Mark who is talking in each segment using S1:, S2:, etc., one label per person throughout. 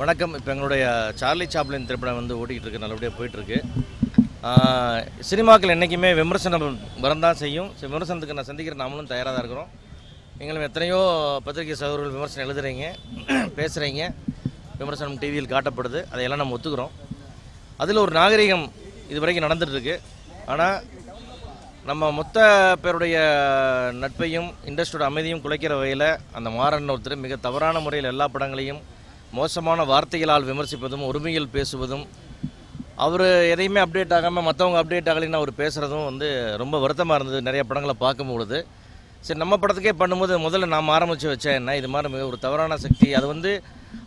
S1: வணக்கம். இப்போ எங்களுடைய சார்லி சாப்ளின் திரைப்படம் வந்து ஓட்டிகிட்டு இருக்கு. நல்லபடியாக போயிட்டுருக்கு. சினிமாக்கள் என்றைக்குமே விமர்சனம் வரந்தான் செய்யும். விமர்சனத்துக்கு நான் சந்திக்கிற நாமளும் தயாராக தான் இருக்கிறோம். நீங்களும் எத்தனையோ பத்திரிகை சகோதரர்கள் விமர்சனம் எழுதுறீங்க பேசுகிறீங்க விமர்சனம் டிவியில் காட்டப்படுது. அதையெல்லாம் நம்ம ஒத்துக்கிறோம். அதில் ஒரு நாகரிகம் இது வரைக்கும் நடந்துகிட்ருக்கு ஆனால் நம்ம மொத்த பேருடைய நட்பையும் இண்டஸ்ட்ரியோட அமைதியும் குலைக்கிற வகையில் அந்த மாறன் ஒருத்தர் மிக தவறான முறையில் எல்லா படங்களையும் மோசமான வார்த்தைகளால் விமர்சிப்பதும் உரிமையில் பேசுவதும் அவர் எதையுமே அப்டேட் ஆகாமல் மற்றவங்க அப்டேட் ஆகலைன்னு அவர் பேசுகிறதும் வந்து ரொம்ப வருத்தமாக இருந்தது நிறைய படங்களை பார்க்கும்பொழுது சரி நம்ம படத்துக்கே பண்ணும்போது முதல்ல நாம் ஆரம்பித்து வச்சேன் என்ன? இது மாதிரி மிக ஒரு தவறான சக்தி. அது வந்து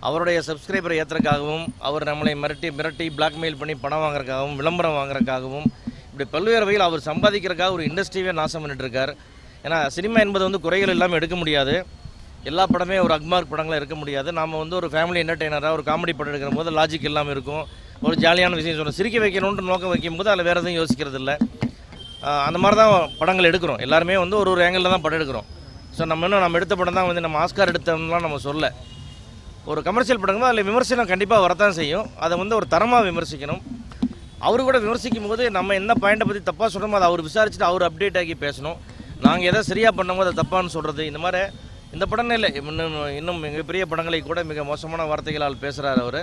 S1: அவருடைய சப்ஸ்கிரைபரை ஏற்றுறதுக்காகவும் அவர் நம்மளை மிரட்டி மிரட்டி பிளாக்மெயில் பண்ணி பணம் வாங்குறதுக்காகவும் விளம்பரம் வாங்குறதுக்காகவும் இப்படி பல்வேறு வகையில் அவர் சம்பாதிக்கிறதுக்காக ஒரு இண்டஸ்ட்ரியே நாசம் பண்ணிட்டுருக்கார் ஏன்னா சினிமா என்பது வந்து குறைகள் இல்லாமல் எடுக்க முடியாது. எல்லா படமே ஒரு அக்மார்க் படங்களாக இருக்க முடியாது. நாம் வந்து ஒரு ஃபேமிலி என்டர்டெய்னராக ஒரு காமெடி படம் எடுக்கிற போது லாஜிக் இல்லாமல் இருக்கும். ஒரு ஜாலியான விஷயம் சொல்கிறோம் சிரிக்க வைக்கணுன்ற நோக்கம் வைக்கும் போது அதில் வேறு எதுவும் யோசிக்கிறது இல்லை. அந்த மாதிரி தான் படங்கள் எடுக்கிறோம். எல்லாருமே வந்து ஒரு ஒரு ஆங்கிளில் தான் படம் எடுக்கிறோம். ஸோ நம்ம இன்னும் நம்ம எடுத்த படம் தான் வந்து நம்ம ஆஸ்கார் எடுத்தோம்லாம் நம்ம சொல்ல. ஒரு கமர்ஷியல் படங்கள் அதில் விமர்சனம் கண்டிப்பாக வரத்தான் செய்யும். அதை வந்து ஒரு தரமாக விமர்சிக்கணும். அவர் கூட விமர்சிக்கும் போது நம்ம என்ன பாயிண்ட்டை பற்றி தப்பாக சொல்கிறோமோ அதை அவர் விசாரிச்சுட்டு அவர் அப்டேட் ஆகி பேசணும். நாங்கள் எதை சரியாக பண்ணோமோ அதை தப்பான்னு சொல்கிறது இந்த மாதிரி இந்த படம் இல்லை. இன்னும் இன்னும் மிகப்பெரிய படங்களை கூட மிக மோசமான வார்த்தைகளால் பேசுகிறார் அவர்.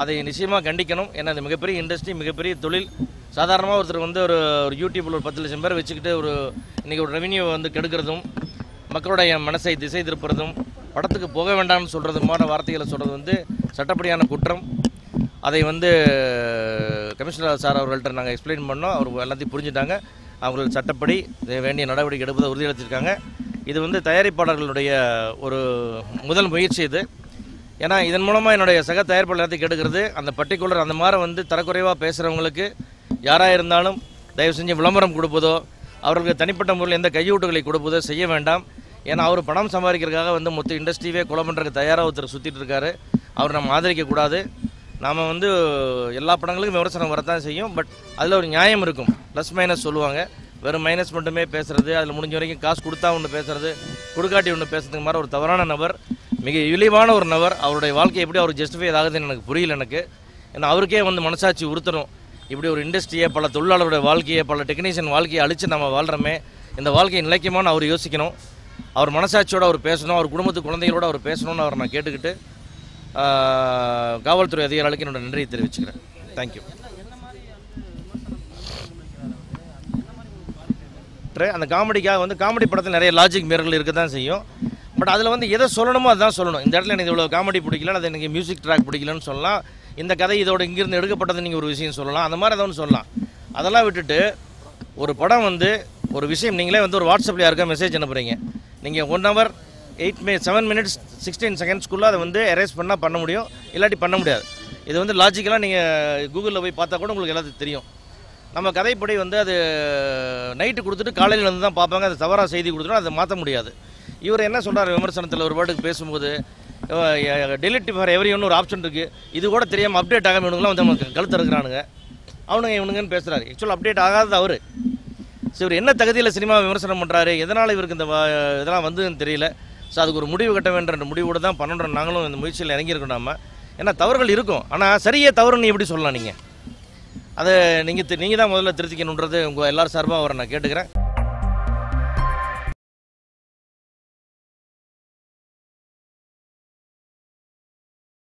S1: அதை நிச்சயமாக கண்டிக்கணும். ஏன்னா அது மிகப்பெரிய இண்டஸ்ட்ரி மிகப்பெரிய தொழில். சாதாரணமாக ஒருத்தர் வந்து ஒரு ஒரு யூடியூப்பில் ஒரு பத்து லட்சம் பேர் வச்சுக்கிட்டு ஒரு இன்றைக்கி ஒரு ரெவன்யூ வந்து கெடுக்கிறதும் மக்களுடைய மனசை திசை திருப்புறதும் படத்துக்கு போக வேண்டாம்னு சொல்கிறதுமான வார்த்தைகளை சொல்கிறது வந்து சட்டப்படியான குற்றம். அதை வந்து கமிஷனர் சார் அவர்கள்ட்ட நாங்கள் எக்ஸ்பிளைன் பண்ணோம். அவர் எல்லாத்தையும் புரிஞ்சுட்டாங்க. அவர்கள் சட்டப்படி இதை வேண்டிய நடவடிக்கை எடுப்பதை உறுதியளித்திருக்காங்க இது வந்து தயாரிப்பாளர்களுடைய ஒரு முதல் முயற்சி இது. ஏன்னா இதன் மூலமாக என்னுடைய சக தயாரிப்பாளர் எல்லாத்தையும் கெடுக்கிறது. அந்த பர்டிகுலர் அந்த மாதிரி வந்து தரக்குறைவாக பேசுகிறவங்களுக்கு யாராக இருந்தாலும் தயவு செஞ்சு விளம்பரம் கொடுப்பதோ அவர்களுக்கு தனிப்பட்ட முறையில் எந்த கையூட்டுகளை கொடுப்பதோ செய்ய வேண்டாம். ஏன்னா அவர் பணம் சம்பாதிக்கிறதுக்காக வந்து மொத்த இண்டஸ்ட்ரியே கொலை பண்ணுறதுக்கு தயாராக ஒருத்தர் சுற்றிட்டு இருக்காரு. அவர் நம்ம ஆதரிக்கக்கூடாது. நாம் வந்து எல்லா படங்களுக்கும் விமர்சனம் வரத்தான் செய்யும். பட் அதில் ஒரு நியாயம் இருக்கும். ப்ளஸ் மைனஸ் சொல்லுவாங்க. வெறும் மைனஸ் மட்டுமே பேசுறது அதில் முடிஞ்ச வரைக்கும் காசு கொடுத்தா ஒன்று பேசுறது கொடுக்காட்டி ஒன்று பேசுறதுக்கு மாதிரி ஒரு தவறான நபர் மிக இழிவான ஒரு நபர். அவருடைய வாழ்க்கை எப்படி அவர் ஜஸ்டிஃபை ஆகுதுன்னு எனக்கு புரியல எனக்கு. ஏன்னா அவருக்கே வந்து மனசாட்சி உறுத்தணும். இப்படி ஒரு இண்டஸ்ட்ரியை பல தொழிலாளருடைய வாழ்க்கையை பல டெக்னீஷியன் வாழ்க்கையை அழித்து நம்ம வாழ்கிறோமே இந்த வாழ்க்கையை நிலைக்குமான்னு அவர் யோசிக்கணும். அவர் மனசாட்சியோடு அவர் பேசணும் அவர் குடும்பத்து குழந்தைகளோடு அவர் பேசணும்னு அவர் நான் கேட்டுக்கிட்டு காவல்துறை அதிகாரிகளுக்கு என்னோட நன்றியை தெரிவிச்சுக்கிறேன். தேங்க்யூ அந்த காமெடிக்காக வந்து காமெடி படத்தில் நிறைய லாஜிக் மீறல் இருக்க தான் செய்யும். பட் அதில் வந்து எதை சொல்லணுமோ அதுதான் சொல்லணும். இந்த இடத்துல எனக்கு இவ்வளோ காமெடி பிடிக்கல அது எனக்கு மியூசிக் ட்ராக் பிடிக்கலன்னு சொல்லலாம். இந்த கதை இதோட இங்கிருந்து எடுக்கப்பட்டது நீங்கள் ஒரு விஷயம் சொல்லலாம். அந்த மாதிரி ஏதோ ஒன்று சொல்லலாம். அதெல்லாம் விட்டுட்டு ஒரு படம் வந்து ஒரு விஷயம் நீங்களே வந்து ஒரு வாட்ஸ்அப்பில் யாருக்கா மெசேஜ் அனுப்புகிறீங்க நீங்கள் one hour eight minute seven minutes sixteen செகண்ட்ஸ்க்குள்ளே அதை வந்து எரேஸ் பண்ணால் பண்ண முடியும். இல்லாட்டி பண்ண முடியாது. இது வந்து லாஜிக்கலாக நீங்கள் கூகுளில் போய் பார்த்தா கூட உங்களுக்கு எல்லாத்துக்கும் தெரியும். நம்ம கதைப்படி வந்து அது நைட்டு கொடுத்துட்டு காலையில் வந்து தான் பார்ப்பாங்க. அது தவறாக செய்தி கொடுத்துட்டோம் அதை மாற்ற முடியாது. இவர் என்ன சொல்கிறார் விமர்சனத்தில் ஒரு பாட்டுக்கு பேசும்போது டெலிட் ஃபார் எவரி ஒன்று ஒரு ஆப்ஷன் இருக்குது இது கூட தெரியாமல் அப்டேட் ஆகாமல் இவனுங்களாம் வந்து நம்ம கழுத்து இருக்கிறானுங்க அவனுங்க இவனுங்கன்னு பேசுகிறாரு ஆக்சுவல் அப்டேட் ஆகாதது அவர். ஸோ இவர் என்ன தகுதியில் சினிமா விமர்சனம் பண்ணுறாரு எதனால் இவருக்கு இந்த இதெல்லாம் வந்ததுன்னு தெரியல. ஸோ அதுக்கு ஒரு முடிவு கட்ட வேண்டுன்ற முடிவோடு தான் பண்ணுறோம் நாங்களும் இந்த முயற்சியில் இறங்கியிருக்கோம் நம்ம ஏன்னா தவறுகள் இருக்கும். ஆனால் சரியே தவறுன்னு எப்படி சொல்லலாம் நீங்கள் அதை நீங்கள் நீங்கள் தான் முதல்ல திருத்திக்கணுன்றது உங்கள் எல்லாரும் சார்பாக அவரை நான் கேட்டுக்கிறேன்.